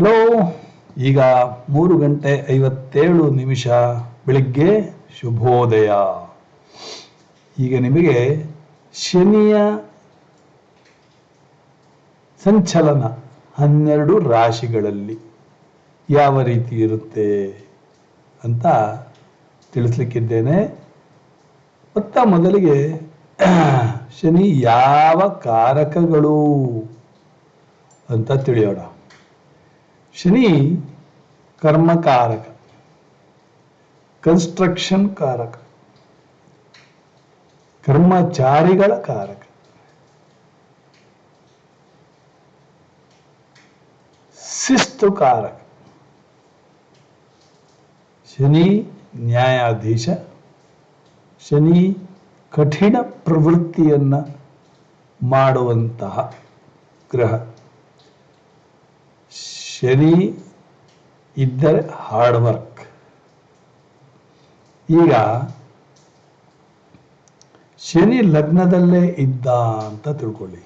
Hello ಈಗ ಮೂರು ಗಂಟೆ ಐವತ್ತೇಳು ನಿಮಿಷ ಬೆಳಿಗ್ಗೆ ಶುಭೋದಯ. ಈಗ ನಿಮಗೆ ಶನಿಯ ಸಂಚಲನ ಹನ್ನೆರಡು ರಾಶಿಗಳಲ್ಲಿ ಯಾವ ರೀತಿ ಇರುತ್ತೆ ಅಂತ ತಿಳಿಸ್ಲಿಕ್ಕಿದ್ದೇನೆ. ಮತ್ತ ಮೊದಲಿಗೆ ಶನಿ ಯಾವ ಕಾರಕಗಳು ಅಂತ ತಿಳಿಯೋಣ. ಶನಿ ಕರ್ಮಕಾರಕ ಕನ್ಸ್ಟ್ರಕ್ಷನ್ ಕಾರಕ ಕರ್ಮಚಾರಿಗಳ ಕಾರಕ ಶಿಸ್ತು ಕಾರಕ ಶನಿ ನ್ಯಾಯಾಧೀಶ ಶನಿ ಕಠಿಣ ಪ್ರವೃತ್ತಿಯನ್ನ ಮಾಡುವಂತಹ ಗ್ರಹ ಶನಿ ಇದ್ದರೆ ಹಾರ್ಡ್ ವರ್ಕ್ ಈಗ ಶನಿ ಲಗ್ನದಲ್ಲೇ ಇದ್ದ ಅಂತ ತಿಳ್ಕೊಳ್ಳಿ.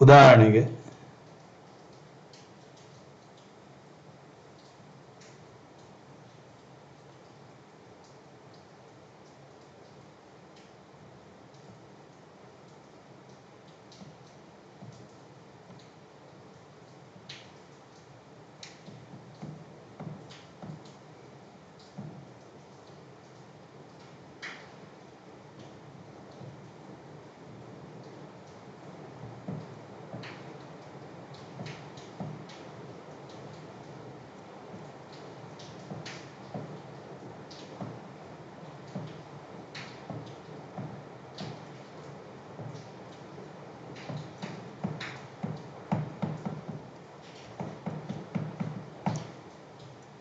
ಉದಾಹರಣೆಗೆ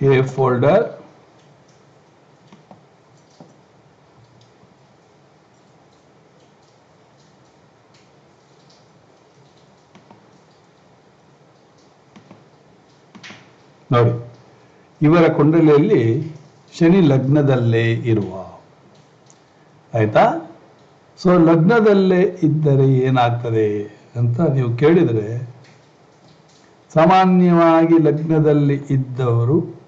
a folder. ನೋಡಿ, ಇವರ ಕುಂಡಲಿಯಲ್ಲಿ ಶನಿ ಲಗ್ನದಲ್ಲೇ ಇರುವ. ಆಯ್ತಾ? ಸೊ ಲಗ್ನದಲ್ಲೇ ಇದ್ದರೆ ಏನಾಗ್ತದೆ ಅಂತ ನೀವು ಕೇಳಿದರೆ, ಸಾಮಾನ್ಯವಾಗಿ ಲಗ್ನದಲ್ಲಿ ಇದ್ದವರು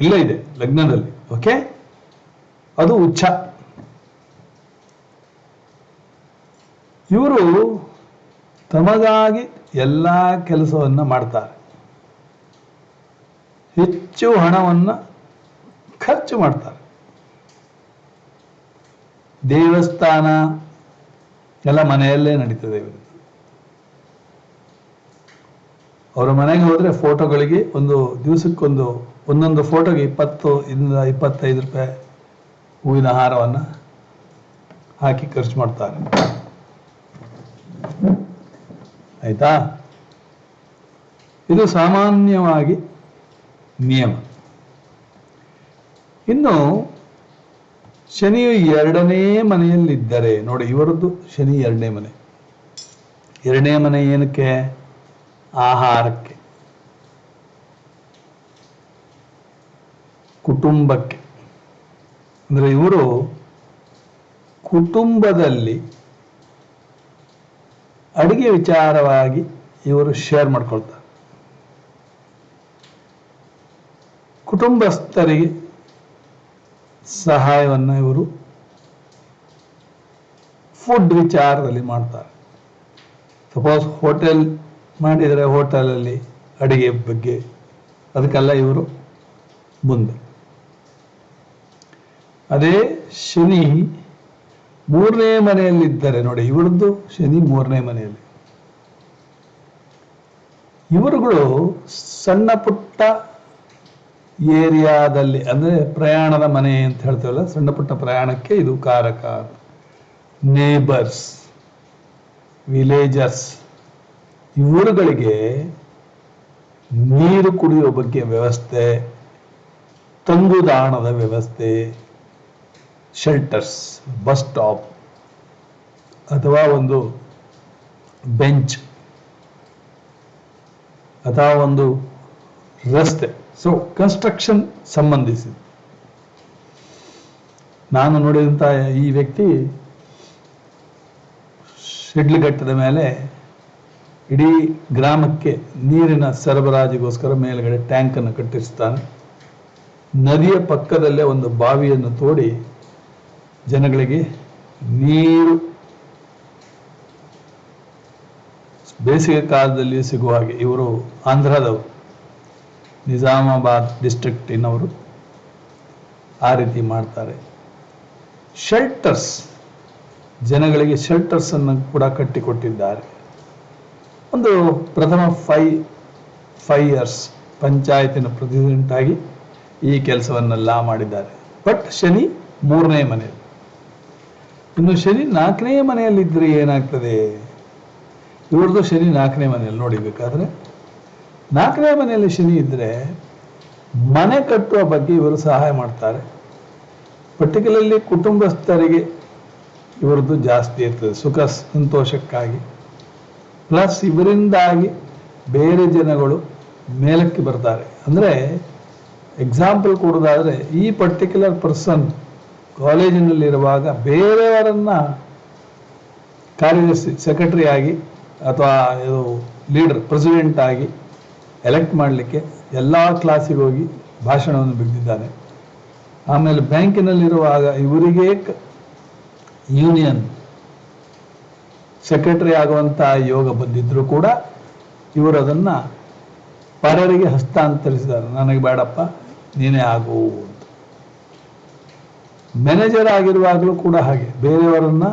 ಇಲ್ಲ ಇದೆ, ಲಗ್ನದಲ್ಲಿ ಓಕೆ ಅದು ಉಚ್ಚ ಇವರು ತಮಗಾಗಿ ಎಲ್ಲ ಕೆಲಸವನ್ನ ಮಾಡ್ತಾರೆ. ಹೆಚ್ಚು ಹಣವನ್ನ ಖರ್ಚು ಮಾಡ್ತಾರೆ. ದೇವಸ್ಥಾನ, ಎಲ್ಲ ಮನೆಯಲ್ಲೇ ನಡೀತದೆ ಇವರು ಅವರ ಮನೆಗೆ ಹೋದ್ರೆ ಫೋಟೋಗಳಿಗೆ ಒಂದು ದಿವಸಕ್ಕೊಂದು ಒಂದೊಂದು ಫೋಟೋಗೆ ಇಪ್ಪತ್ತು, ಇಂದ ಇಪ್ಪತ್ತೈದು ರೂಪಾಯಿ ಹೂವಿನ ಹಾರವನ್ನು ಹಾಕಿ ಖರ್ಚು ಮಾಡ್ತಾರೆ. ಆಯ್ತಾ? ಇದು ಸಾಮಾನ್ಯವಾಗಿ ನಿಯಮ. ಇನ್ನು ಶನಿಯು ಎರಡನೇ ಮನೆಯಲ್ಲಿದ್ದರೆ, ನೋಡಿ ಇವರದ್ದು ಶನಿ ಎರಡನೇ ಮನೆ. ಎರಡನೇ ಮನೆ ಏನಕ್ಕೆ? ಆಹಾರಕ್ಕೆ. ಕುಟುಂಬಕ್ಕೆ. ಅಂದರೆ ಇವರು ಕುಟುಂಬದಲ್ಲಿ ಅಡಿಗೆ ವಿಚಾರವಾಗಿ ಇವರು ಶೇರ್ ಮಾಡ್ಕೊಳ್ತಾರೆ. ಕುಟುಂಬಸ್ಥರಿಗೆ ಸಹಾಯವನ್ನು ಇವರು ಫುಡ್ ವಿಚಾರದಲ್ಲಿ ಮಾಡ್ತಾರೆ. ಸಪೋಸ್ ಹೋಟೆಲ್ ಮಾಡಿದರೆ ಹೋಟೆಲಲ್ಲಿ ಅಡಿಗೆ ಬಗ್ಗೆ, ಅದಕ್ಕೆಲ್ಲ ಇವರು ಮುಂದೆ. ಅದೇ ಶನಿ ಮೂರನೇ ಮನೆಯಲ್ಲಿದ್ದಾರೆ ನೋಡಿ ಇವರದ್ದು ಶನಿ ಮೂರನೇ ಮನೆಯಲ್ಲಿ. ಇವರುಗಳು ಸಣ್ಣ ಪುಟ್ಟ ಏರಿಯಾದಲ್ಲಿ, ಅಂದ್ರೆ ಪ್ರಯಾಣದ ಮನೆ ಅಂತ ಹೇಳ್ತೇವಲ್ಲ, ಸಣ್ಣ ಪುಟ್ಟ ಪ್ರಯಾಣಕ್ಕೆ ಇದು ಕಾರಕ. ನೇಬರ್ಸ್ ವಿಲೇಜರ್ಸ್ ಇವರುಗಳಿಗೆ ನೀರು ಕುಡಿಯುವ ಬಗ್ಗೆ ವ್ಯವಸ್ಥೆ, ತಂಗುದಾಣದ ವ್ಯವಸ್ಥೆ ಶೆಲ್ಟರ್ಸ್ ಬಸ್ ಸ್ಟಾಪ್ ಅಥವಾ ಒಂದು ಬೆಂಚ್ ಅಥವಾ ಒಂದು ರಸ್ತೆ. ಸೊ ಕನ್ಸ್ಟ್ರಕ್ಷನ್ ಸಂಬಂಧಿಸಿದ ನಾನು ನೋಡಿದಂಥ ಈ ವ್ಯಕ್ತಿ ಶಿಡ್ಲಘಟ್ಟದ ಮೇಲೆ ಇಡೀ ಗ್ರಾಮಕ್ಕೆ ನೀರಿನ ಸರಬರಾಜಿಗೋಸ್ಕರ ಮೇಲ್ಗಡೆ ಟ್ಯಾಂಕನ್ನು ಕಟ್ಟಿಸ್ತಾನೆ. ನದಿಯ ಪಕ್ಕದಲ್ಲೇ ಒಂದು ಬಾವಿಯನ್ನು ತೋಡಿ ಜನಗಳಿಗೆ ನೀರು ಬೇಸಿಗೆ ಕಾಲದಲ್ಲಿ ಸಿಗುವ ಹಾಗೆ ಇವರು ಆಂಧ್ರದವರು, ನಿಜಾಮಾಬಾದ್ ಡಿಸ್ಟ್ರಿಕ್ಟಿನವರು ಆ ರೀತಿ ಮಾಡ್ತಾರೆ. ಶೆಲ್ಟರ್ಸ್, ಜನಗಳಿಗೆ ಶೆಲ್ಟರ್ಸ್ ಅನ್ನು ಕೂಡ ಕಟ್ಟಿಕೊಟ್ಟಿದ್ದಾರೆ. ಒಂದು ಪ್ರಥಮ ಫೈ, ಫೈವ್ ಇಯರ್ಸ್ ಪಂಚಾಯತಿನ ಪ್ರೆಸಿಡೆಂಟ್ ಆಗಿ ಈ ಕೆಲಸವನ್ನೆಲ್ಲ ಮಾಡಿದ್ದಾರೆ. ಬಟ್ ಶನಿ ಮೂರನೇ ಮನೆಯಲ್ಲಿ. ಇನ್ನು ಶನಿ ನಾಲ್ಕನೇ ಮನೆಯಲ್ಲಿದ್ದರೆ ಏನಾಗ್ತದೆ? ಇವ್ರದ್ದು ಶನಿ ನಾಲ್ಕನೇ ಮನೆಯಲ್ಲಿ ನೋಡಿಬೇಕಾದ್ರೆ ನಾಲ್ಕನೇ ಮನೆಯಲ್ಲಿ ಶನಿ ಇದ್ದರೆ ಮನೆ ಕಟ್ಟುವ ಬಗ್ಗೆ ಇವರು ಸಹಾಯ ಮಾಡ್ತಾರೆ. ಪರ್ಟಿಕ್ಯುಲರ್ಲಿ ಕುಟುಂಬಸ್ಥರಿಗೆ ಇವರದ್ದು ಜಾಸ್ತಿ ಇರ್ತದೆ, ಸುಖ, ಸಂತೋಷಕ್ಕಾಗಿ. ಪ್ಲಸ್ ಇವರಿಂದಾಗಿ ಬೇರೆ ಜನಗಳು ಮೇಲಕ್ಕೆ ಬರ್ತಾರೆ. ಅಂದರೆ ಎಕ್ಸಾಂಪಲ್ ಕೊಡೋದಾದರೆ ಈ ಪರ್ಟಿಕ್ಯುಲರ್ ಪರ್ಸನ್ ಕಾಲೇಜಿನಲ್ಲಿರುವಾಗ ಬೇರೆಯವರನ್ನ ಕಾರ್ಯದರ್ಶಿ ಸೆಕ್ರೆಟರಿ ಆಗಿ ಅಥವಾ ಇದು ಲೀಡರ್ ಪ್ರೆಸಿಡೆಂಟ್ ಆಗಿ ಎಲೆಕ್ಟ್ ಮಾಡಲಿಕ್ಕೆ ಎಲ್ಲ ಕ್ಲಾಸಿಗೆ ಹೋಗಿ ಭಾಷಣವನ್ನು ಬಿಟ್ಟಿದ್ದಾರೆ ಆಮೇಲೆ ಬ್ಯಾಂಕಿನಲ್ಲಿರುವಾಗ ಇವರಿಗೆ ಯೂನಿಯನ್ ಸೆಕ್ರೆಟರಿ ಆಗುವಂತಹ ಯೋಗ ಬಂದಿದ್ದರೂ ಕೂಡ ಇವರು ಅದನ್ನ ಪರರಿಗೆ ಹಸ್ತಾಂತರಿಸಿದ್ದಾರೆ. ನನಗೆ ಬೇಡಪ್ಪ, ನೀನೇ ಆಗು ಮ್ಯಾನೇಜರ್ ಆಗಿರುವಾಗಲೂ ಕೂಡ ಹಾಗೆ. ಬೇರೆಯವರನ್ನ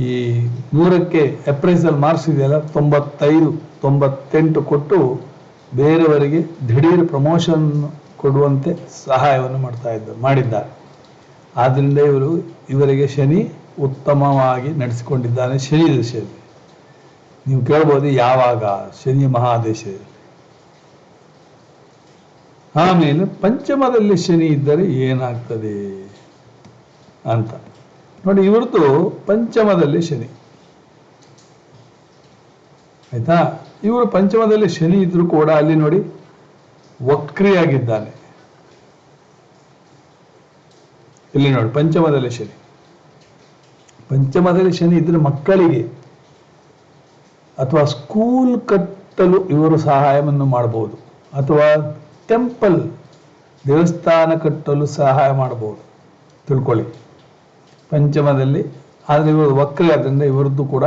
ಈ ನೂರಕ್ಕೆ ಅಪ್ರೈಸಲ್ ಮಾರ್ಕ್ಸ್ ಇದೆಯಲ್ಲ ತೊಂಬತ್ತೈದು, ತೊಂಬತ್ತೆಂಟು ಕೊಟ್ಟು ಬೇರೆಯವರಿಗೆ ದಿಢೀರ್ ಪ್ರಮೋಷನ್ ಕೊಡುವಂತೆ ಸಹಾಯವನ್ನು ಮಾಡ್ತಾ ಇದ್ದ, ಮಾಡಿದ್ದಾರೆ. ಆದ್ದರಿಂದ ಇವರು, ಇವರಿಗೆ ಶನಿ ಉತ್ತಮವಾಗಿ ನಡೆಸಿಕೊಂಡಿದ್ದಾನೆ. ಶನಿ. ದಶೆಯಲ್ಲಿ ನೀವು ಕೇಳ್ಬೋದು ಯಾವಾಗ ಶನಿ ಮಹಾದೇಶ ಆಮೇಲೆ ಪಂಚಮದಲ್ಲಿ ಶನಿ ಇದ್ದರೆ ಏನಾಗ್ತದೆ ಅಂತ. ನೋಡಿ ಇವ್ರದ್ದು ಪಂಚಮದಲ್ಲಿ ಶನಿ. ಆಯ್ತಾ? ಇವರು ಪಂಚಮದಲ್ಲಿ ಶನಿ ಇದ್ರು ಕೂಡ ಅಲ್ಲಿ ನೋಡಿ ವಕ್ರಿಯಾಗಿದ್ದಾನೆ. ಇಲ್ಲಿ ನೋಡಿ, ಪಂಚಮದಲ್ಲಿ ಶನಿ. ಪಂಚಮದಲ್ಲಿ ಶನಿ ಇದ್ರೆ ಮಕ್ಕಳಿಗೆ ಅಥವಾ ಸ್ಕೂಲ್ ಕಟ್ಟಲು ಇವರು ಸಹಾಯವನ್ನು ಮಾಡಬಹುದು ಅಥವಾ ಟೆಂಪಲ್ ದೇವಸ್ಥಾನ ಕಟ್ಟಲು ಸಹಾಯ ಮಾಡಬಹುದು. ತಿಳ್ಕೊಳ್ಳಿ. ಪಂಚಮದಲ್ಲಿ, ಆದರೆ ಇವರು ವಕ್ರ ಆದ್ದರಿಂದ ಇವರದ್ದು ಕೂಡ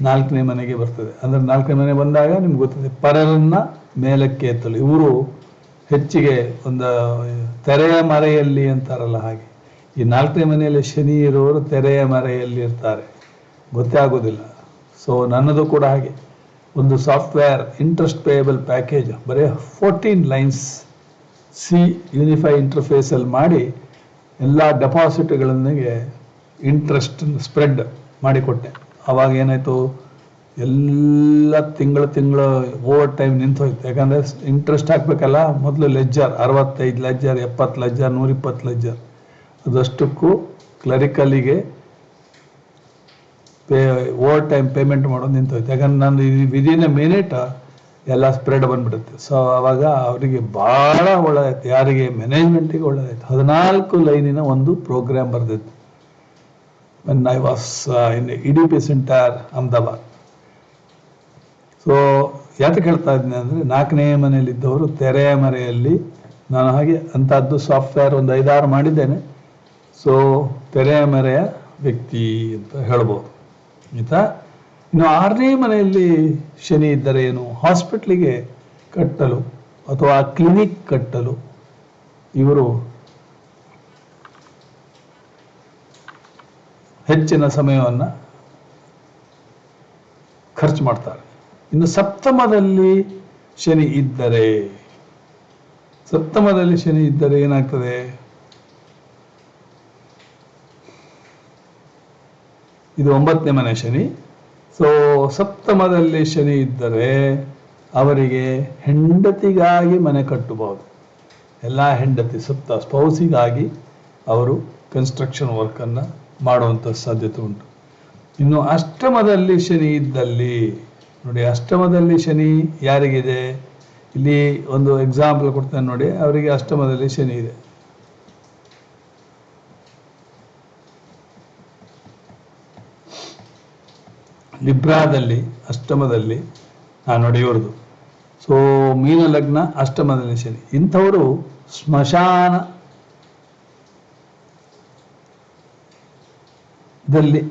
ನಾಲ್ಕನೇ ಮನೆಗೆ ಬರ್ತದೆ. ಅಂದರೆ ನಾಲ್ಕನೇ ಮನೆ ಬಂದಾಗ ನಿಮ್ಗೆ ಗೊತ್ತದೆ, ಪರರನ್ನ ಮೇಲಕ್ಕೆ ಎತ್ತಲು. ಇವರು ಹೆಚ್ಚಿಗೆ ಒಂದು ತೆರೆಯ ಮರೆಯಲ್ಲಿ ಅಂತಾರಲ್ಲ ಹಾಗೆ. ಈ ನಾಲ್ಕನೇ ಮನೆಯಲ್ಲಿ ಶನಿ ಇರುವವರು ತೆರೆಯ ಮರೆಯಲ್ಲಿ ಇರ್ತಾರೆ. ಗೊತ್ತೇ ಆಗೋದಿಲ್ಲ ಸೊ ನನ್ನದು ಕೂಡ ಹಾಗೆ. ಒಂದು ಸಾಫ್ಟ್ವೇರ್ ಇಂಟ್ರೆಸ್ಟ್ ಪೇಯಬಲ್ ಪ್ಯಾಕೇಜ್ ಬರೀ ಫೋರ್ಟೀನ್ ಲೈನ್ಸ್ ಸಿ ಯೂನಿಫೈ ಇಂಟರ್ಫೇಸಲ್ಲಿ ಮಾಡಿ ಎಲ್ಲ ಡೆಪಾಸಿಟ್ಗಳೊಂದಿಗೆ ಇಂಟ್ರೆಸ್ಟ್ ಸ್ಪ್ರೆಡ್ ಮಾಡಿಕೊಟ್ಟೆ. ಅವಾಗ ಏನಾಯಿತು? ಎಲ್ಲ ತಿಂಗಳು ತಿಂಗಳು ಓವರ್ ಟೈಮ್ ನಿಂತು ಹೋಯ್ತು. ಯಾಕಂದ್ರೆ ಇಂಟ್ರೆಸ್ಟ್ ಹಾಕಬೇಕಲ್ಲ, ಮೊದಲು ಲೆಜ್ಜರ್ ಅರವತ್ತೈದು ಲೆಜ್ಜರ್ ಎಪ್ಪತ್ತು ಲೆಜ್ಜರ್ ನೂರಿಪ್ಪತ್ತು ಲೆಜ್ಜರ್ ಅದಷ್ಟಕ್ಕೂ ಕ್ಲರಿಕಲ್ಲಿಗೆ ಪೇ ಓವರ್ ಟೈಮ್ ಪೇಮೆಂಟ್ ಮಾಡೋದು ನಿಂತೋಯ್ತು. ಯಾಕಂದ್ರೆ ನಾನು ವಿದಿನ್ ಎ ಮಿನಿಟ್ ಎಲ್ಲ ಸ್ಪ್ರೆಡ್ ಬಂದ್ಬಿಡುತ್ತೆ. ಸೊ ಅವಾಗ ಅವರಿಗೆ ಬಹಳ ಒಳ್ಳೆದಾಯ್ತು. ಯಾರಿಗೆ ಮ್ಯಾನೇಜ್ಮೆಂಟಿಗೆ ಒಳ್ಳೆದಾಯ್ತು. ಹದಿನಾಲ್ಕು ಲೈನಿನ ಒಂದು program ಬರೆದಿತ್ತು. When I was in E D P centre Ahmedabad so ಯಾತಕ್ಕೆ ಹೇಳ್ತಾ ಇದ್ದೀನಿ ಅಂದರೆ ನಾಲ್ಕನೇ ಮನೆಯಲ್ಲಿದ್ದವರು ತೆರೆಯ ಮರೆಯಲ್ಲಿ ನಾನು ಹಾಗೆ ಅಂಥದ್ದು ಸಾಫ್ಟ್ವೇರ್ ಒಂದು ಐದಾರು ಮಾಡಿದ್ದೇನೆ. ಸೊ ತೆರೆಯ ಮರೆಯ ವ್ಯಕ್ತಿ ಅಂತ ಹೇಳ್ಬೋದು. ಆಯ್ತಾ? ಇನ್ನು ಆರನೇ ಮನೆಯಲ್ಲಿ ಶನಿ ಇದ್ದರೆ ಏನು? ಹಾಸ್ಪಿಟ್ಲಿಗೆ ಕಟ್ಟಲು ಅಥವಾ ಕ್ಲಿನಿಕ್ ಕಟ್ಟಲು? ಇವರು ಹೆಚ್ಚಿನ ಸಮಯವನ್ನು ಖರ್ಚು ಮಾಡ್ತಾರೆ. ಇನ್ನು ಸಪ್ತಮದಲ್ಲಿ ಶನಿ ಇದ್ದರೆ, ಸಪ್ತಮದಲ್ಲಿ ಶನಿ ಇದ್ದರೆ ಏನಾಗ್ತದೆ? ಇದು ಒಂಬತ್ತನೇ ಮನೆ ಶನಿ. ಸೊ ಸಪ್ತಮದಲ್ಲಿ ಶನಿ ಇದ್ದರೆ ಅವರಿಗೆ ಹೆಂಡತಿಗಾಗಿ ಮನೆ ಕಟ್ಟಬಹುದು. ಎಲ್ಲ ಹೆಂಡತಿ, ಸಪ್ತ ಸ್ಪೌಸಿಗಾಗಿ ಅವರು ಕನ್ಸ್ಟ್ರಕ್ಷನ್ ವರ್ಕನ್ನು ಮಾಡುವಂಥ ಸಾಧ್ಯತೆ ಉಂಟು. ಇನ್ನು ಅಷ್ಟಮದಲ್ಲಿ ಶನಿ ಇದ್ದಲ್ಲಿ, ನೋಡಿ ಅಷ್ಟಮದಲ್ಲಿ ಶನಿ ಯಾರಿಗಿದೆ? ಇಲ್ಲಿ ಒಂದು ಎಕ್ಸಾಂಪಲ್ ಕೊಡ್ತೇನೆ ನೋಡಿ, ಅವರಿಗೆ ಅಷ್ಟಮದಲ್ಲಿ ಶನಿ ಇದೆ. ಲಿಬ್ರಾದಲ್ಲಿ ಅಷ್ಟಮದಲ್ಲಿ ನಾನು ನೋಡಿ ಇವ್ರದ್ದು ಸೊ ಮೀನ ಲಗ್ನ, ಅಷ್ಟಮದಲ್ಲಿ ಶನಿ ಇಂಥವರು ಸ್ಮಶಾನ ದಲ್ಲಿ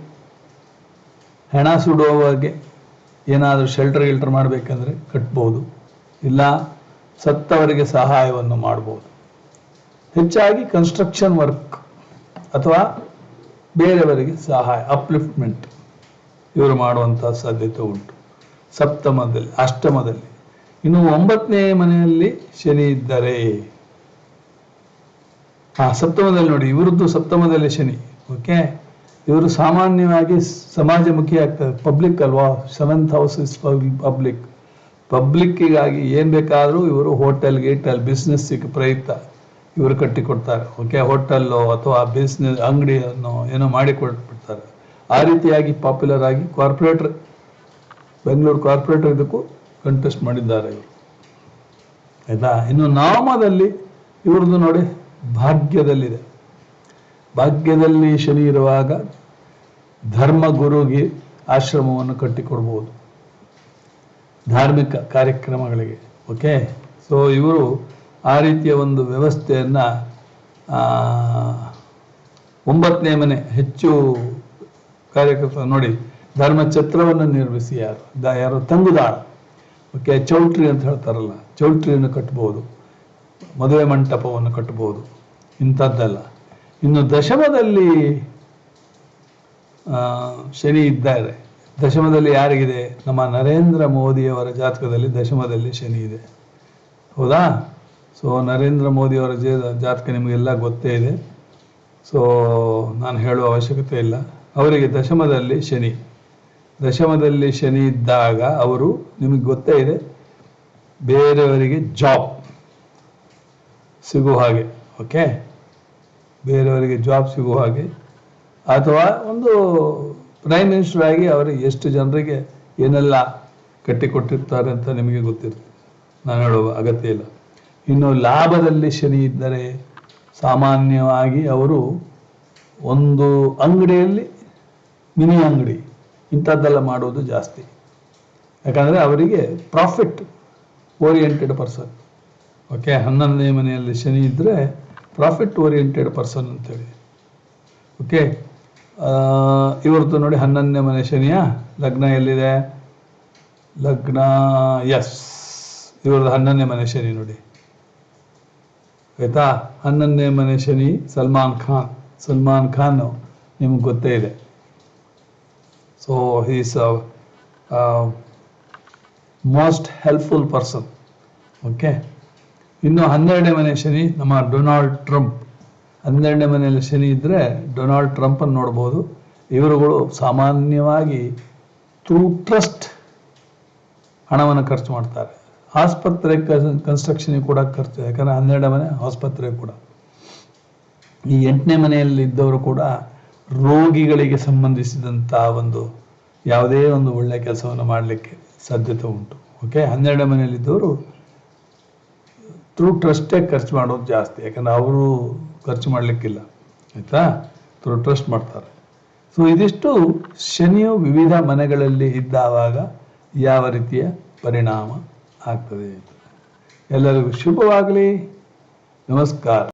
ಹೆಣ ಸುಡುವವರೆಗೆ ಏನಾದರೂ ಶೆಲ್ಟರ್ ಗಿಲ್ಟರ್ ಮಾಡಬೇಕಂದ್ರೆ ಕಟ್ಬೋದು. ಇಲ್ಲ, ಸತ್ತವರಿಗೆ ಸಹಾಯವನ್ನು ಮಾಡ್ಬೋದು. ಹೆಚ್ಚಾಗಿ ಕನ್ಸ್ಟ್ರಕ್ಷನ್ ವರ್ಕ್ ಅಥವಾ ಬೇರೆಯವರಿಗೆ ಸಹಾಯ ಅಪ್ಲಿಫ್ಟ್ಮೆಂಟ್ ಇವರು ಮಾಡುವಂತಹ ಸಾಧ್ಯತೆ ಉಂಟು. ಸಪ್ತಮದಲ್ಲಿ, ಅಷ್ಟಮದಲ್ಲಿ. ಇನ್ನು ಒಂಬತ್ತನೇ ಮನೆಯಲ್ಲಿ ಶನಿ ಇದ್ದರೆ, ಆ ಸಪ್ತಮದಲ್ಲಿ ನೋಡಿ, ಇವರದ್ದು ಸಪ್ತಮದಲ್ಲಿ ಶನಿ ಓಕೆ ಇವರು ಸಾಮಾನ್ಯವಾಗಿ ಸಮಾಜಮುಖಿ ಆಗ್ತಾರೆ. ಪಬ್ಲಿಕ್ ಅಲ್ವಾ? ಸೆವೆಂತ್ ಹೌಸ್ ಇಸ್ ಪಬ್ಲಿಕ್ ಪಬ್ಲಿಕ್ಕಿಗಾಗಿ ಏನು ಬೇಕಾದರೂ ಇವರು ಹೋಟೆಲ್ ಗೀಟಲ್ ಬಿಸ್ನೆಸ್ಸಿಗೆ ಪ್ರಯತ್ನ ಇವರು ಕಟ್ಟಿಕೊಡ್ತಾರೆ ಓಕೆ ಹೋಟೆಲ್ಲು ಅಥವಾ ಬಿಸ್ನೆಸ್ ಅಂಗಡಿಯನ್ನು ಏನೋ ಮಾಡಿಕೊಟ್ಬಿಡ್ತಾರೆ. ಆ ರೀತಿಯಾಗಿ ಪಾಪ್ಯುಲರ್ ಆಗಿ ಕಾರ್ಪೊರೇಟರ್ ಬೆಂಗಳೂರು ಕಾರ್ಪೊರೇಟರ್ ಇದಕ್ಕೂ ಕಂಟೆಸ್ಟ್ ಮಾಡಿದ್ದಾರೆ ಇವರು. ಆಯ್ತಾ? ಇನ್ನು ನಾಮದಲ್ಲಿ ಇವ್ರದ್ದು ನೋಡಿ ಭಾಗ್ಯದಲ್ಲಿದೆ. ಭಾಗ್ಯದಲ್ಲಿ ಶನಿ ಇರುವಾಗ ಧರ್ಮ ಗುರುಗೆ ಆಶ್ರಮವನ್ನು ಕಟ್ಟಿಕೊಡ್ಬೋದು. ಧಾರ್ಮಿಕ ಕಾರ್ಯಕ್ರಮಗಳಿಗೆ ಓಕೆ ಸೊ ಇವರು ಆ ರೀತಿಯ ಒಂದು ವ್ಯವಸ್ಥೆಯನ್ನು ಒಂಬತ್ತನೇ ಮನೆ ಹೆಚ್ಚು ಕಾರ್ಯಕರ್ತ ನೋಡಿ, ಧರ್ಮಛತ್ರವನ್ನು ನಿರ್ಮಿಸಿ ಯಾರು? ದ ಯಾರು? ತಂಗುದಾಳ ಓಕೆ, ಚೌಟ್ರಿ ಅಂತ ಹೇಳ್ತಾರಲ್ಲ, ಚೌಟ್ರಿಯನ್ನು ಕಟ್ಬೋದು, ಮದುವೆ ಮಂಟಪವನ್ನು ಕಟ್ಬೋದು, ಇಂಥದ್ದಲ್ಲ. ಇನ್ನು ದಶಮದಲ್ಲಿ ಶನಿ ಇದ್ದಾರೆ ದಶಮದಲ್ಲಿ ಯಾರಿಗಿದೆ? ನಮ್ಮ ನರೇಂದ್ರ ಮೋದಿಯವರ ಜಾತಕದಲ್ಲಿ ದಶಮದಲ್ಲಿ ಶನಿ ಇದೆ. ಹೌದಾ? ಸೊ, ನರೇಂದ್ರ ಮೋದಿಯವರ ಜಾತಕ ನಿಮಗೆಲ್ಲ ಗೊತ್ತೇ ಇದೆ. ಸೊ, ನಾನು ಹೇಳುವ ಅವಶ್ಯಕತೆ ಇಲ್ಲ. ಅವರಿಗೆ ದಶಮದಲ್ಲಿ ಶನಿ. ದಶಮದಲ್ಲಿ ಶನಿ ಇದ್ದಾಗ ಅವರು, ನಿಮಗೆ ಗೊತ್ತೇ ಇದೆ, ಬೇರೆಯವರಿಗೆ ಜಾಬ್ ಸಿಗುವ ಹಾಗೆ ಓಕೆ ಬೇರೆಯವರಿಗೆ ಜಾಬ್ ಸಿಗುವ ಹಾಗೆ. ಅಥವಾ ಒಂದು ಪ್ರೈಮ್ ಮಿನಿಸ್ಟರ್ ಆಗಿ ಅವರಿಗೆ ಎಷ್ಟು ಜನರಿಗೆ ಏನೆಲ್ಲ ಕಟ್ಟಿಕೊಟ್ಟಿರ್ತಾರೆ ಅಂತ ನಿಮಗೆ ಗೊತ್ತಿರ್ತದೆ ನಾನು ಹೇಳುವ ಅಗತ್ಯ ಇಲ್ಲ. ಇನ್ನು ಲಾಭದಲ್ಲಿ ಶನಿ ಇದ್ದರೆ ಸಾಮಾನ್ಯವಾಗಿ ಅವರು ಒಂದು ಅಂಗಡಿಯಲ್ಲಿ ಮಿನಿ ಅಂಗಡಿ, ಇಂಥದ್ದೆಲ್ಲ ಮಾಡೋದು ಜಾಸ್ತಿ. ಯಾಕಂದರೆ ಅವರಿಗೆ ಪ್ರಾಫಿಟ್ ಓರಿಯೆಂಟೆಡ್ ಪರ್ಸನ್ ಓಕೆ ಹನ್ನೊಂದನೇ ಮನೆಯಲ್ಲಿ ಶನಿ ಇದ್ದರೆ ಪ್ರಾಫಿಟ್ ಓರಿಯೆಂಟೆಡ್ ಪರ್ಸನ್ ಅಂತೇಳಿ. ಓಕೆ ಇವ್ರದ್ದು ನೋಡಿ ಹನ್ನೊಂದನೇ ಮನೆ ಶನಿಯ, ಲಗ್ನ ಎಲ್ಲಿದೆ? ಲಗ್ನ ಎಸ್ ಇವ್ರದ್ದು ಹನ್ನೊಂದನೇ ಮನೆ ಶನಿ ನೋಡಿ. ಆಯ್ತಾ? ಹನ್ನೊಂದನೇ ಮನೆ ಶನಿ ಸಲ್ಮಾನ್ ಖಾನ್. ಸಲ್ಮಾನ್ ಖಾನ್ ನಿಮ್ಗೆ ಗೊತ್ತೇ ಇದೆ. So uh, most helpful person okay ಇನ್ನು ಹನ್ನೆರಡನೇ ಮನೆ ಶನಿ ನಮ್ಮ ಡೊನಾಲ್ಡ್ ಟ್ರಂಪ್ ಹನ್ನೆರಡನೇ ಮನೆಯಲ್ಲಿ ಶನಿ ಇದ್ದರೆ ಡೊನಾಲ್ಡ್ ಟ್ರಂಪನ್ನು ನೋಡ್ಬೋದು. ಇವರುಗಳು ಸಾಮಾನ್ಯವಾಗಿ ಥ್ರೂ ಟ್ರಸ್ಟ್ ಹಣವನ್ನು ಖರ್ಚು ಮಾಡ್ತಾರೆ. ಆಸ್ಪತ್ರೆ ಕನ್ಸ್ಟ್ರಕ್ಷನ್ ಕೂಡ ಖರ್ಚು ಯಾಕಂದರೆ ಹನ್ನೆರಡನೇ ಮನೆ ಆಸ್ಪತ್ರೆ ಕೂಡ. ಈ ಎಂಟನೇ ಮನೆಯಲ್ಲಿ ಇದ್ದವರು ಕೂಡ ರೋಗಿಗಳಿಗೆ ಸಂಬಂಧಿಸಿದಂತಹ ಒಂದು ಯಾವುದೇ ಒಂದು ಒಳ್ಳೆಯ ಕೆಲಸವನ್ನು ಮಾಡಲಿಕ್ಕೆ ಸಾಧ್ಯತೆ ಉಂಟು. ಓಕೆ ಹನ್ನೆರಡನೇ ಮನೆಯಲ್ಲಿದ್ದವರು ಥ್ರೂ ಟ್ರಸ್ಟೇ ಖರ್ಚು ಮಾಡೋದು ಜಾಸ್ತಿ. ಯಾಕಂದ್ರೆ ಅವರು ಖರ್ಚು ಮಾಡಲಿಕ್ಕಿಲ್ಲ. ಆಯಿತಾ? ಥ್ರೂ ಟ್ರಸ್ಟ್ ಮಾಡ್ತಾರೆ. ಸೊ ಇದಿಷ್ಟು ಶನಿಯು ವಿವಿಧ ಮನೆಗಳಲ್ಲಿ ಇದ್ದಾವಾಗ ಯಾವ ರೀತಿಯ ಪರಿಣಾಮ ಆಗ್ತದೆ ಎಲ್ಲರಿಗೂ ಶುಭವಾಗಲಿ. ನಮಸ್ಕಾರ.